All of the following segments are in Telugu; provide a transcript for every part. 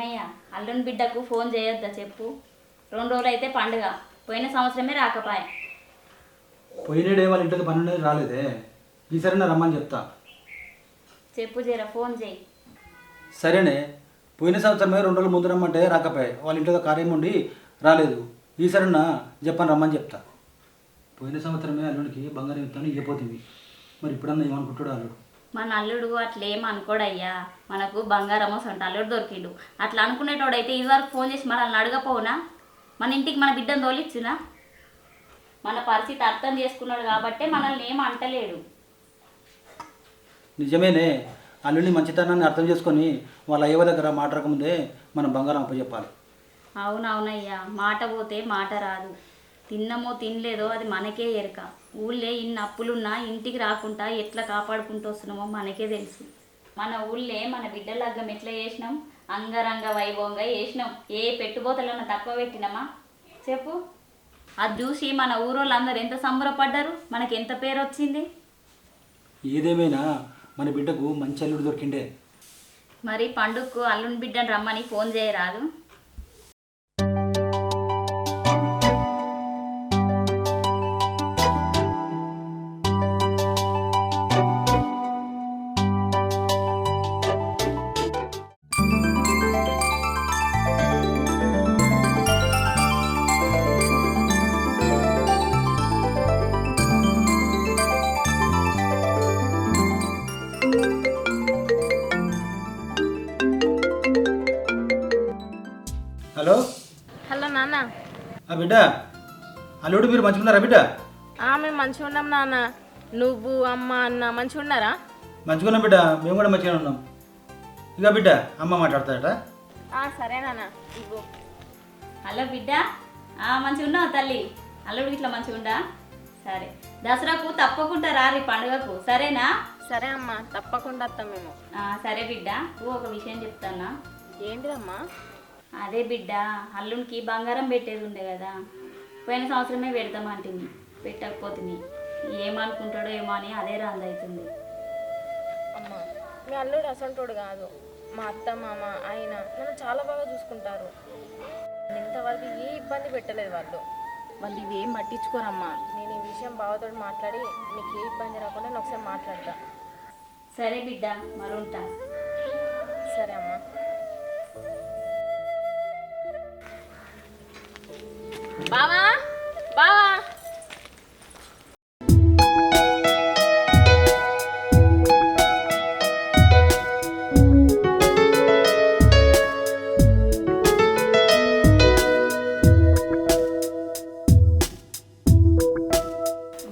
ఏమయ్యా? అల్లుని బిడ్డకు ఫోన్ చేయొద్దా చెప్పు. రెండు రోజులు అయితే పండుగ. పోయిన సంవత్సరమే రాకపాయ. పోయినేడే వాళ్ళ ఇంటికి పని రాలేదే. ఈసారి రమ్మని చెప్తా. చెప్పు జర ఫోన్ చేయి. సరేనే. పోయిన సంవత్సరమే రెండు రోజుల ముందు రమ్మంటే రాకపోయాయి వాళ్ళ ఇంట్లో కార్యం ఉండి రాలేదు. ఈసారి చెప్పని రమ్మని చెప్తా. పోయిన సంవత్సరమే అల్లుడికి బంగారం ఇస్తాను ఇవ్వపోతుంది మరి ఇప్పుడన్నా ఏమనుకుంటాడు అల్లుడు. మన అల్లుడు అట్లేం అనుకోడయ్యా మనకు బంగారం వస్తుంట అల్లుడు దొరికిండు. అట్లా అనుకునేటోడైతే ఇదివరకు ఫోన్ చేసి మనల్ని అడగపోవునా? మన ఇంటికి మన బిడ్డను తోలిచ్చునా? మన పరిస్థితి అర్థం చేసుకున్నాడు కాబట్టే మనల్ని ఏం అంటలేడు. నిజమేనే. అల్లుడిని మంచితనాన్ని అర్థం చేసుకొని వాళ్ళ అయ్యవ దగ్గర మాట్లాడకముందే మనం బంగారం అప్పచెప్పాలి. అవునవునయ్యా. మాట పోతే మాట రాదు. తిన్నమో తినలేదో అది మనకే ఎరక. ఊళ్ళే ఇన్ని అప్పులున్నా ఇంటికి రాకుండా ఎట్లా కాపాడుకుంటూ వస్తున్నామో మనకే తెలుసు. మన ఊళ్ళే మన బిడ్డ లగ్గం ఎట్లా చేసినాం? అంగరంగ వైభవంగా చేసినాం. ఏ పెట్టుబోతలన్నా తక్కువ పెట్టినామా? చెప్పు. అది చూసి మన ఊరోళ్ళందరూ ఎంత సంబరపడ్డారు? మనకి ఎంత పేరు వచ్చింది? ఏదేమైనా మన బిడ్డకు మంచి అల్లుడు దొరికిండే. మరి పండుగకు అల్లుని బిడ్డను రమ్మని ఫోన్ చేయరాదు? హలో? హలో నాన్న. ఆ బిడ్డ? అల్లుడు మీరు మంచుకున్నారా బిడ్డ? ఆ, మేము మంచిగా ఉన్నాం నాన్న. నువ్వు అమ్మ అన్న మంచిగా ఉన్నారా మంచుకున్నాం బిడ్డ. మేము కూడా మంచిగా ఉన్నాం. ఇక బిడ్డ అమ్మ మాట్లాడతాడట. ఆ, సరే నాన్న. ఇవ్వు. హలో బిడ్డ. ఆ, మంచిగా ఉన్నావు తల్లి? అల్లుడు ఇట్లా మంచిగా ఉండా సరే. దసరాకు తప్పకుండా రారి పండుగకు. సరేనా? సరే అమ్మా తప్పకుండా వస్తాం మేము. ఆ, సరే బిడ్డ. నువ్వు ఒక విషయం చెప్తానా? ఏంటిదమ్మా? అదే బిడ్డ అల్లునికి బంగారం పెట్టేది ఉండే కదా. పోయిన సంవత్సరమే పెడతామంటుంది పెట్టకపోతుంది ఏమనుకుంటాడో ఏమో అని అదే రాంది అవుతుంది. అమ్మా మీ అల్లుడు అసంటోడు కాదు. మా అత్త మామ ఆయన నన్ను చాలా బాగా చూసుకుంటారు. ఇంతవరకు ఏ ఇబ్బంది పెట్టలేదు వాళ్ళు. వాళ్ళు ఇవి పట్టించుకోరమ్మా. నేను ఈ విషయం బావతో మాట్లాడి మీకు ఏ ఇబ్బంది రాకుండా నేను ఒకసారి మాట్లాడతా. సరే బిడ్డ మరి ఉంటా. సరే అమ్మా. బావా? బావా?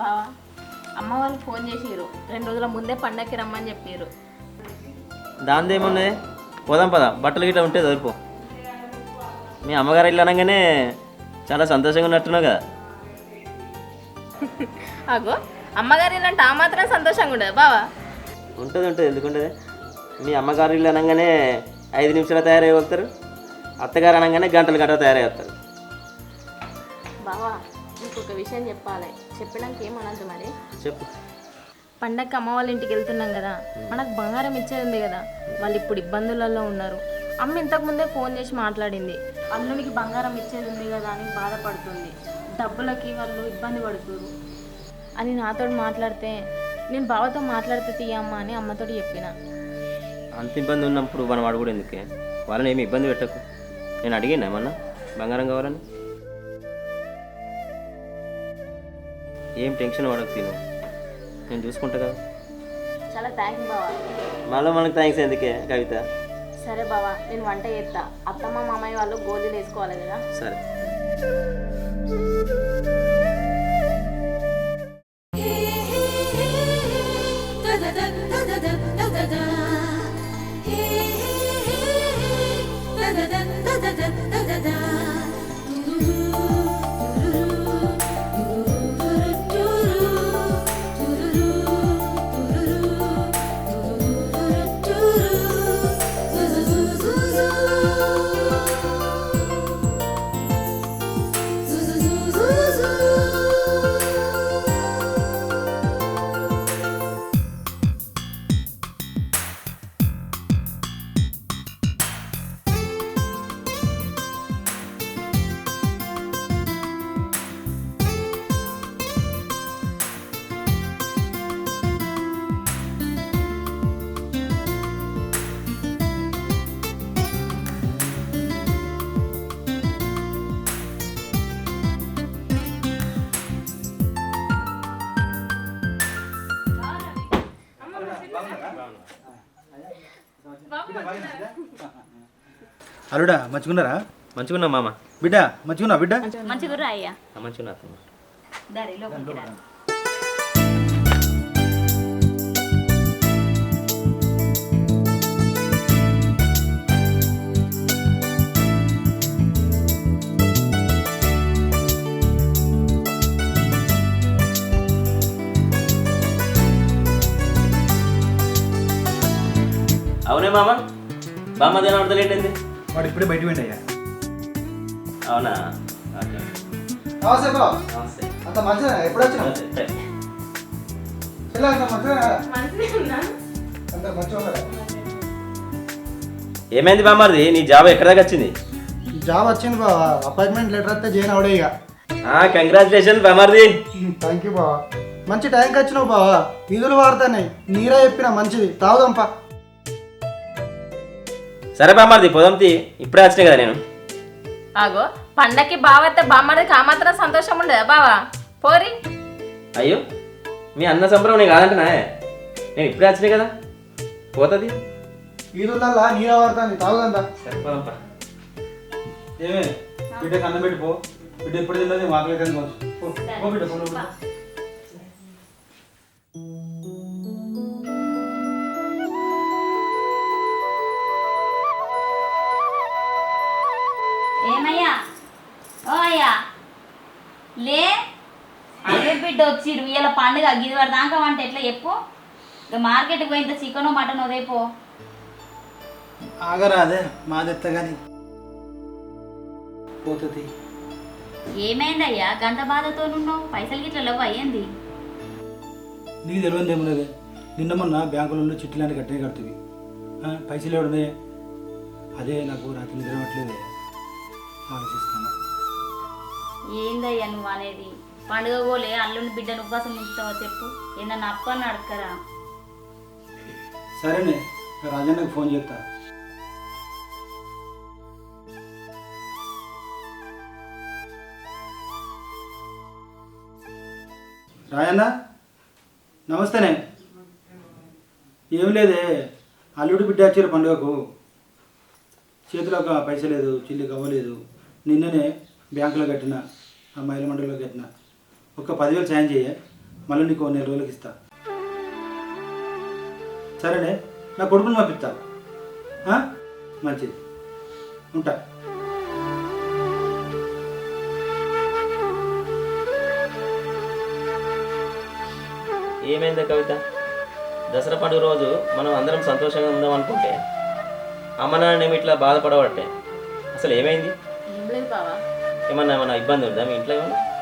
బావా అమ్మ వాళ్ళు ఫోన్ చేసిర్రు. రెండు రోజుల ముందే పండక్కి రమ్మని చెప్పారు దాందేమున్నది పోదాం పదా. బట్టలు గిట్లా ఉంటే సరిపో. మీ అమ్మగారు ఇల్లు అనగానే చాలా సంతోషంగా ఉన్నట్టున్నావు కదా అగో అమ్మగారు ఇలాంటి ఆ మాత్రం సంతోషంగా ఉండదు బావా. ఉంటుంది ఉంటుంది ఎందుకుంటుంది? మీ అమ్మగారు ఇల్లు అనగానే ఐదు నిమిషాలు తయారయ్యగలుగుతారు. అత్తగారు అనగానే గంటలు గంటలు తయారయ్యేస్తారు బావా నీకు ఒక విషయం చెప్పాలి. చెప్పినాక ఏమనద్దు మరి? చెప్పు. పండగకి అమ్మ వాళ్ళ ఇంటికి వెళ్తున్నాం కదా మనకు బంగారం ఇచ్చేది ఉంది కదా వాళ్ళు ఇప్పుడు ఇబ్బందులలో ఉన్నారు. అమ్మ ఇంతకు ముందే ఫోన్ చేసి మాట్లాడింది. అల్లునికి బంగారం ఇచ్చేది ఉంది కదా అని బాధపడుతుంది. డబ్బులకి వాళ్ళు ఇబ్బంది పడుతున్నారు అని నాతో మాట్లాడితే నేను బావతో మాట్లాడితే తీయమ్మ అని అమ్మతో చెప్పిన. అంత ఇబ్బంది ఉన్నప్పుడు మనం అడుగుడు ఎందుకే? వాళ్ళని ఏమి ఇబ్బంది పెట్టకు. నేను అడిగినా ఏమన్నా? బంగారం కావాలని? ఏం టెన్షన్ పడకు తిను. నేను చూసుకుంటా కదా. చాలా థ్యాంక్స్ బావా. మళ్ళీ మనకు థ్యాంక్స్ ఎందుకే కవిత? సరే బావా నేను వంట చేస్తా అత్తమ్మ మామయ్య వాళ్ళు గోళీలు వేసుకోవాలి కదా? సరే. అల్లుడా మంచుకున్నారా మంచిగున్నా మామ. బిడ్డ బిడ్డ? అయ్యా. మంచిగున్నా అత్తమ్మ. దారి లోపలికి రా. అవునే మామ. బామ్మ దేని పడతలేంటి వాడు ఇప్పుడే బయట పోయిండు అయ్యా. అవునా? నమస్తే అంత మంచిదా ఎప్పుడు. ఇలా అంత మంచిగా ఏమైంది బామ్మది నీ జాబ్ ఎక్కడ దాకా వచ్చింది? జాబ్ వచ్చింది బావా అపాయింట్మెంట్ లెటర్ వస్తే చేయను అవడే ఇక. కంగ్రాచులేషన్ బామర్ది థ్యాంక్ యూ బావా మంచి టైంకి వచ్చినావు బావా నిధులు వాడుతున్నాయి నీరే చెప్పిన మంచిది. తాగుదాంపా సరే బామ్మర్ది పోదాంతి ఇప్పుడే వచ్చినాయి కదా నేను. ఆగో పండక్కి బావత్తే బామ్మడికి ఆ మాత్రం సంతోషం ఉండదా బావా? పోరి. అయ్యో మీ అన్న సంబరం నేను కాదంటున్నా నేను ఇప్పుడే వచ్చినాయి కదా. పోతుంది. ఈదులల్లా నీరే వాడుతుంది తాగుదాంపా సరే పోదాంపా ఏమే బిడ్డకి అన్నం పెట్టి పో. బిడ్డ ఎప్పుడు తిన్నది మాకలే కానీ పో బిడ్డ వచ్చిర్రు ఇవాళ పండుగ గిది దాకా వంట ఎట్లా చెప్పు? మార్కెట్కి పోయింత చికెన్ మటన్ ఉదయపో ఆగరా అదే మాదెత్త కానీ పోతుంది. ఏమైందయ్యా? గంత బాధతో నున్నావు పైసలు గిట్ల లేవు అయ్యింది. నీకు తెలియదు ఏం లేదు. నిన్న మొన్న బ్యాంకులలో చిట్టి లాంటి కట్టే కడుతుంది. పైసలు ఎవడనే అదే నాకు రాత్రి నిద్ర ఆలోచిస్తాను ఏందయ్యా నువ్వు అనేది? పండుగ పోలే అల్లుని బిడ్డను ఉపవాసం ఉంచుతావో చెప్పు. ఏదన్నా అప్పని అడగరా? సరేనే రాజన్నకు ఫోన్ చేస్తా. రాయన్న నమస్తేనే. ఏం లేదే అల్లుడు బిడ్డ వచ్చారు పండుగకు. చేతిలో ఒక పైస లేదు చిల్లి కవ్వలేదు నిన్ననే బ్యాంకులో కట్టిన ఆ మహిళ మండలిలో కట్టిన. ఒక పదివేలు సాయం చేయ. మళ్ళీ నీకు నెల రోజులకి ఇస్తా. సరేనే? నా కొడుకుని పంపిస్తా. ఆ? మంచిది. ఉంటా. ఏమైంది కవిత? దసరా పండుగ రోజు మనం అందరం సంతోషంగా ఉందాం అనుకుంటే అమ్మ నాన్న ఇట్లా బాధపడబట్టే. అసలు ఏమైంది? ఏమన్నా ఏమన్నా ఇబ్బంది ఉందా మీ ఇంట్లో ఏమన్నా?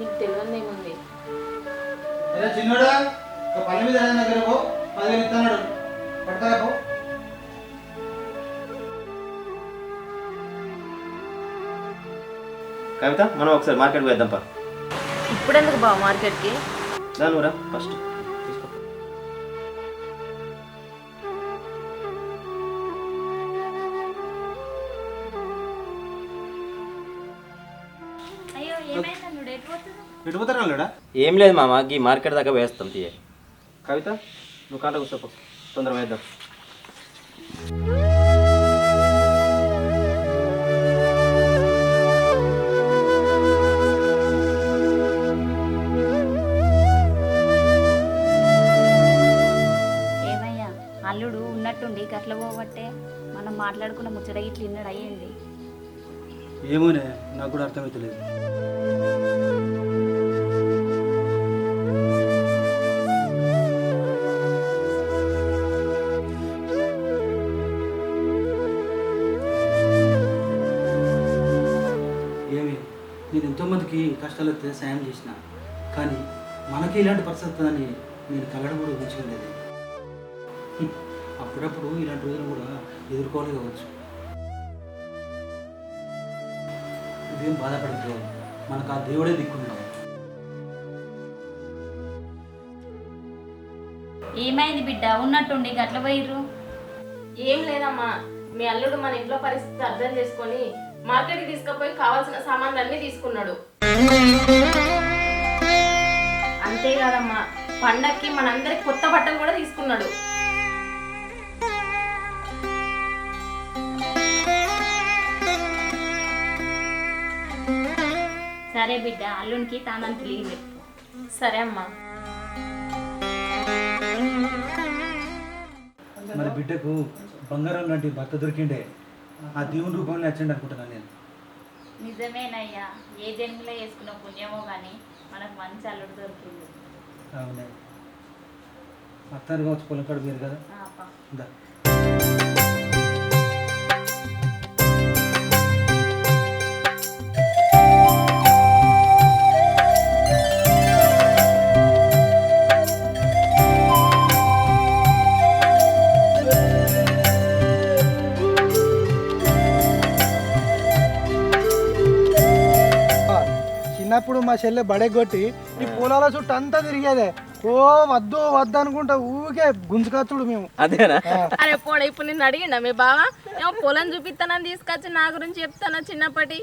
నీకు తెలియదు ఏముంది? అరే చిన్నోడా ఒక పని మీద ఆయన దగ్గర పో పదివేలు ఇస్తున్నాడు పడతారా పో. కవిత మనం ఒకసారి మార్కెట్కి వెళ్దాం పా. ఇప్పుడెందుకు బావ మార్కెట్కి? దాని రా ఫస్ట్. పోతున్నావు ఎటు పోతారా అల్లుడా ఏం లేదు మామ ఈ మార్కెట్ దాకా వేస్తాం తీయ. కవిత నువ్వు కాంట కూర్చోపో తొందరగా వేద్దాం. ఏమయ్యా అల్లుడు ఉన్నట్టుండి గట్ల పోబట్టే మనం మాట్లాడుకున్న ముచ్చట గిట్ల ఇన్నడు అయ్యింది ఏమోనే నాకు కూడా అర్థమవుతలేదు ఎంతోమందికి కష్టాలు వస్తే సాయం చేసిన. కానీ మనకి ఇలాంటి పరిస్థితి వస్తుందని నేను కలడం కూడా ఊహించలేదు. అప్పుడప్పుడు ఇలాంటి రోజులు కూడా ఎదుర్కోవాలి కావచ్చు. ఇదేం బాధపడద్దు మనకు ఆ దేవుడే దిక్కున్నాడు ఏమైంది బిడ్డ? ఉన్నట్టుండి గట్ల పోయిర్రు? ఏం లేదమ్మా. మీ అల్లుడు మన ఇంట్లో పరిస్థితి అర్థం చేసుకొని మార్కెట్కి తీసుకుపోయి కావాల్సిన సామాన్లన్నీ తీసుకున్నాడు. అంతేకాదమ్మా పండక్కి మనందరి కొత్త బట్టలు కూడా తీసుకున్నాడు. సరే బిడ్డ అల్లునికి తానని తెలియదు సరే అమ్మా. మన బిడ్డకు బంగారం లాంటి భర్త దొరికిండే. ఆ దేవుని రూపంలో వచ్చిండి అనుకుంటున్నాను నేను నిజమేనయ్యా. ఏ జన్మలో వేసుకున్న పుణ్యమో కానీ మనకు మంచి అల్లుడు దొరికింది అవునే అత్తారు కావచ్చు పొలం కాడు వేరు కదా? చిన్నప్పుడు మా చెల్లె బడెగొట్టి ఈ పొలాల చుట్టూ అంతా తిరిగేదే. ఓ వద్దు వద్దు అనుకుంటా ఊరికే గుంజుకచ్చుడు మేము. అదేనా? అరే పోడ ఇప్పుడు నిన్ను అడిగిండా మీ బావ? ఏమో పొలం చూపిస్తానని తీసుకొచ్చి నా గురించి చెప్తానా చిన్నప్పటి?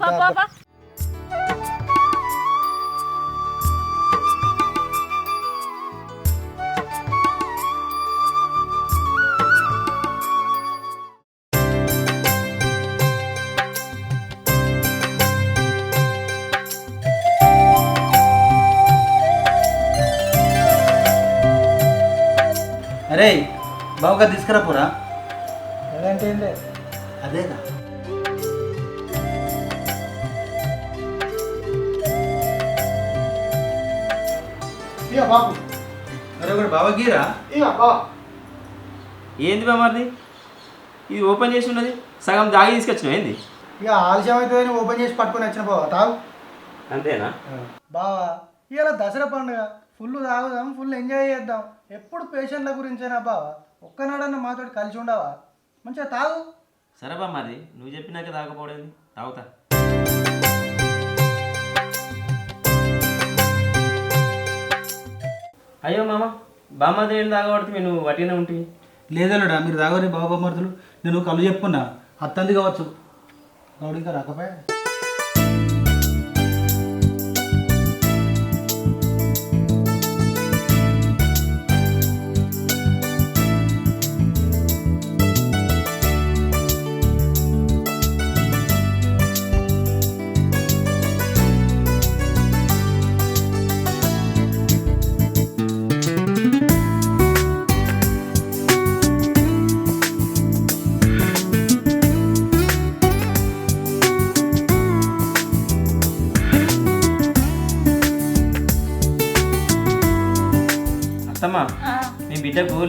పాపా బావుగా తీసుకురా పోరా అదేనా? ఇక బాబు. అరే ఒకటి బావ గీరా? ఇక బా ఏంది బామర్ది ఇది ఓపెన్ చేసి ఉన్నది. సగం దాగి తీసుకొచ్చినావు ఏంది? ఇక ఆలస్యం అవుతుందని ఓపెన్ చేసి పట్టుకొని వచ్చిన బావ. తాగు. అంతేనా? బావా ఇవాళ దసరా పండుగ. ఫుల్ తాగుదాం ఫుల్ ఎంజాయ్ చేద్దాం. ఎప్పుడు పేషెంట్ల గురించేనా బావా? ఒక్కనాడన్నా మాతోటి కలిసి ఉండవా? మంచిగా తాగు. సరే బామ్మది నువ్వు చెప్పినాక తాగకపోవడేంది? తాగుతా. అయ్యో మామ బామ్మది ఏం తాగబడుతుంది నువ్వు వట్టినే ఉంటుంది లేదలుడా మీరు తాగని బావ బొమ్మర్తులు నేను కళ్ళు చెప్పుకున్నా. అత్తంది కావచ్చు. గౌడు ఇంకా రాకపోయా?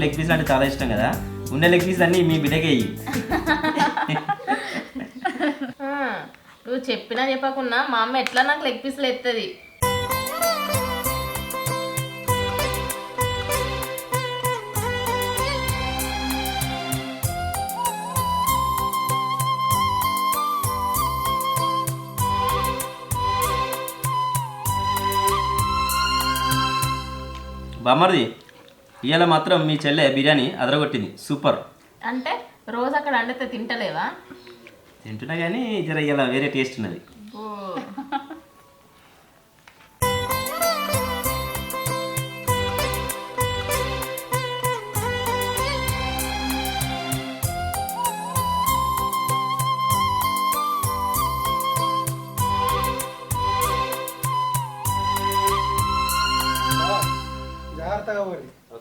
లెగ్ పీస్ అంటే చాలా ఇష్టం కదా? ఉన్న లెగ్ పీస్ అన్నీ మీ బిడ్డకే నువ్వు చెప్పినా చెప్పకున్నా మా అమ్మ ఎట్లా నాకు లెగ్ పీసులు ఎత్తది? బామ్మర్ది. ఇవాళ మాత్రం మీ చెల్లె బిర్యానీ అదరగొట్టింది. సూపర్. అంటే రోజు అక్కడ అండితే తింటలేవా? తింటున్నా కానీ జర ఇలా వేరే టేస్ట్ ఉన్నది. ఓ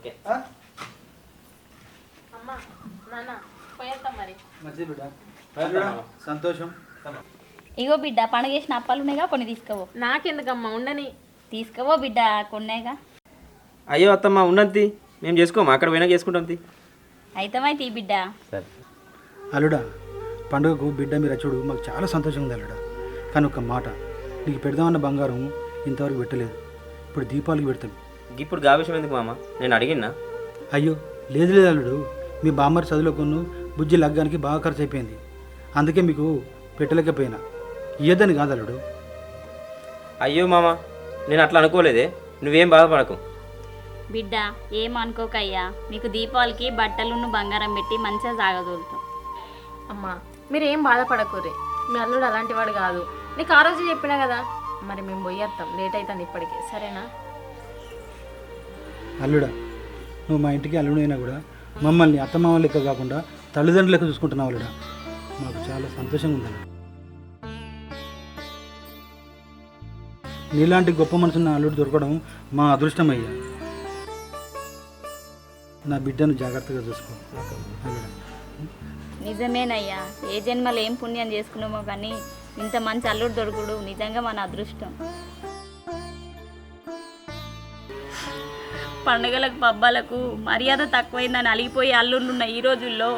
ఓకే? అమ్మ నాన్న మరి. మంచిది బిడ్డ. సంతోషం. ఇగో బిడ్డ పండుగ చేసిన అప్పాలు ఉన్నాయిగా కొన్ని తీసుకోవో. నాకెందుకమ్మా ఉండని. తీసుకోవో బిడ్డ కొన్నేగా అయ్యో అత్తమ్మ ఉన్నది మేము చేసుకోమా? అక్కడ పోయినా చేసుకుంటాం తి. అయితమైతే ఈ బిడ్డ. సరే. అల్లుడా పండుగకు బిడ్డ మీరు చూడు మాకు చాలా సంతోషంగా ఉంది అల్లుడా. కానీ ఒక మాట నీకు పెడదామన్న బంగారం ఇంతవరకు పెట్టలేదు. ఇప్పుడు దీపావళికి పెడతాం. ఇప్పుడు గా విషయం ఎందుకు మామ? నేను అడిగినా అయ్యో లేదు లేదు అల్లుడు. మీ బామ్మరి చదువులో కొన్ను బుజ్జి లగ్గానికి బాగా ఖర్చు అయిపోయింది అందుకే మీకు పెట్టలేకపోయినా. ఇయ్యద్దని కాదు అల్లుడు. అయ్యో మామ నేను అట్లా అనుకోలేదే. నువ్వేం బాధపడకు. బిడ్డ ఏమనుకోకయ్యా మీకు దీపావళికి బట్టలున్న బంగారం పెట్టి మంచిగా సాగదోలుతాం అమ్మా మీరు ఏం బాధపడకూరి మీ అల్లుడు అలాంటి వాడు కాదు. నీకు ఆ రోజు చెప్పినా కదా? మరి మేము పోయేస్తాం లేట్ అవుతుంది ఇప్పటికే. సరేనా? అల్లుడా నువ్వు మా ఇంటికి అల్లుడు అయినా కూడా మమ్మల్ని అత్తమామ లెక్క కాకుండా తల్లిదండ్రులు లెక్క చూసుకుంటున్నావు అల్లుడా. మాకు చాలా సంతోషంగా ఉంది నీలాంటి గొప్ప మనసున్న అల్లుడు దొరకడం మా అదృష్టం అయ్యా నా బిడ్డను జాగ్రత్తగా చూసుకో. అల్లుడా. నిజమేనయ్యా. ఏ జన్మలో ఏం పుణ్యం చేసుకున్నామో కానీ ఇంత మంచి అల్లుడు దొరుకుడు నిజంగా మన అదృష్టం. పండుగలకు పబ్బాలకు మర్యాద తక్కువైందని అలిగిపోయి అల్లుండున్న ఈ రోజుల్లో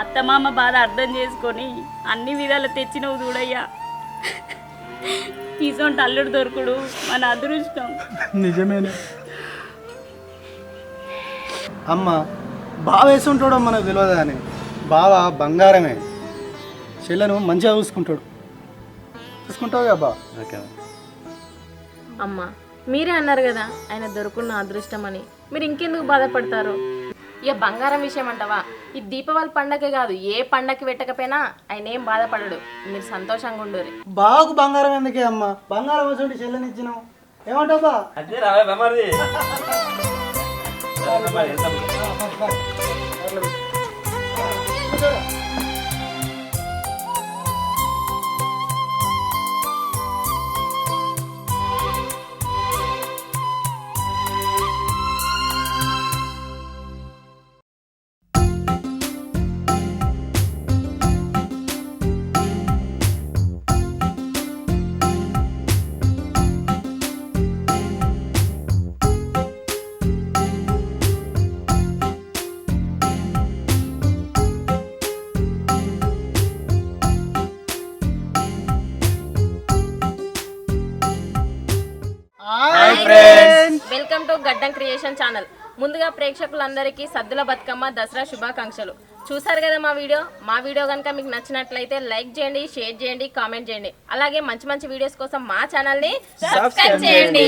అత్తమామ బాధ అర్థం చేసుకొని అన్ని విధాలు తెచ్చినవు చూడయ్యా. ఇసొంటి అల్లుడు దొరుకుడు మన అదృష్టం. నిజమేనే అమ్మ బావ వేసుంటాడో మనకు తెలియదు కానీ బావ బంగారమే. చెల్లెను మంచిగా చూసుకుంటాడు. చూసుకుంటావు కదా బా ఓకే అమ్మ మీరే అన్నారు కదా ఆయన దొరుకున్న అదృష్టం అని మీరు ఇంకెందుకు బాధపడతారు? ఇక బంగారం విషయం అంటావా? ఈ దీపావళి పండగ కాదు ఏ పండగకి పెట్టకపోయినా ఆయన ఏం బాధపడడు. మీరు సంతోషంగా ఉండరు బావకు బంగారం ఎందుకే అమ్మ? బంగారం వచ్చి చెల్లెని ఇచ్చినావు. ఏమంటావు అదే రావే గడ్డం క్రియేషన్ ఛానల్. ముందుగా ప్రేక్షకులందరికీ సద్దుల బతుకమ్మ దసరా శుభాకాంక్షలు. చూసారు కదా మా వీడియో? మా వీడియో కనుక మీకు నచ్చినట్లయితే లైక్ చేయండి షేర్ చేయండి కామెంట్ చేయండి. అలాగే మంచి మంచి వీడియోస్ కోసం మా ఛానల్ని సబ్స్క్రైబ్ చేయండి.